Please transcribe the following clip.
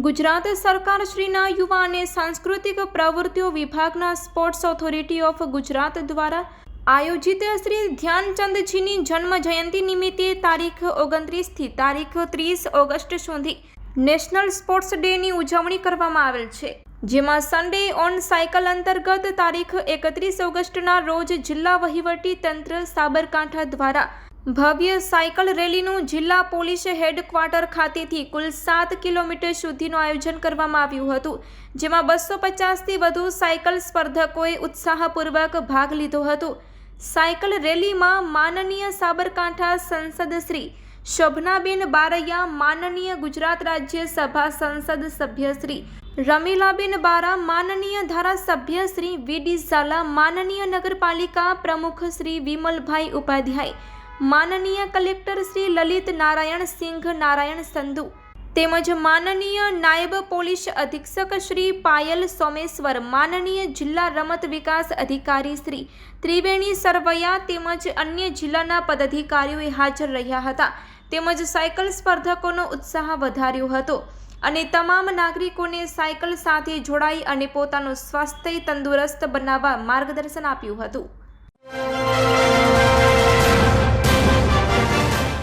ગુજરાત સરકાર શ્રીના યુવા અને સાંસ્કૃતિક પ્રવૃત્તિઓ વિભાગના સ્પોર્ટ્સ ઓથોરિટી ઓફ ગુજરાત દ્વારા આયોજિત શ્રી ધ્યાનચંદજીની જન્મ જયંતિ નિમિત્તે તારીખ ઓગણત્રીસથી તારીખ ત્રીસ ઓગસ્ટ સુધી નેશનલ સ્પોર્ટ્સ ડેની ઉજવણી કરવામાં આવેલ છે. જેમાં સન્ડે ઓન સાયકલ અંતર્ગત તારીખ એકત્રીસ ઓગસ્ટના રોજ જિલ્લા વહીવટી તંત્ર સાબરકાંઠા દ્વારા ભવ્ય સાયકલ રેલીનું જિલ્લા પોલીસ હેડક્વાર્ટર ખાતેથી કુલ સાત કિલોમીટર સુધીનું આયોજન કરવામાં આવ્યું હતું, જેમાં બસો પચાસથી વધુ સાયકલ સ્પર્ધકોએ ઉત્સાહપૂર્વક ભાગ લીધો હતો. સાયકલ રેલીમાં માનનીય સાબરકાંઠા સંસદ શ્રી શોભનાબેન બારૈયા, માનનીય ગુજરાત રાજ્ય સભા સંસદ સભ્ય શ્રી રમીલાબેન બારા, માનનીય ધારાસભ્ય શ્રી વીડી ઝાલા, માનનીય નગરપાલિકા પ્રમુખ શ્રી વિમલભાઈ ઉપાધ્યાય માનનીય કલેક્ટર શ્રી લલિત નારાયણ સિંઘ, નારાયણ સંધુ તેમજ માનનીય નાયબ પોલીસ અધિક્ષક શ્રી પાયલ સોમેશ્વર, માનનીય જિલ્લા રમત વિકાસ અધિકારી શ્રી ત્રિવેણી સરવૈયા તેમજ અન્ય જિલ્લાના પદાધિકારીઓએ હાજર રહ્યા હતા. તેમજ સાયકલ સ્પર્ધકોનો ઉત્સાહ વધાર્યો હતો અને તમામ નાગરિકોને સાયકલ સાથે જોડાઈ અને પોતાનું સ્વાસ્થ્ય તંદુરસ્ત બનાવવા માર્ગદર્શન આપ્યું હતું.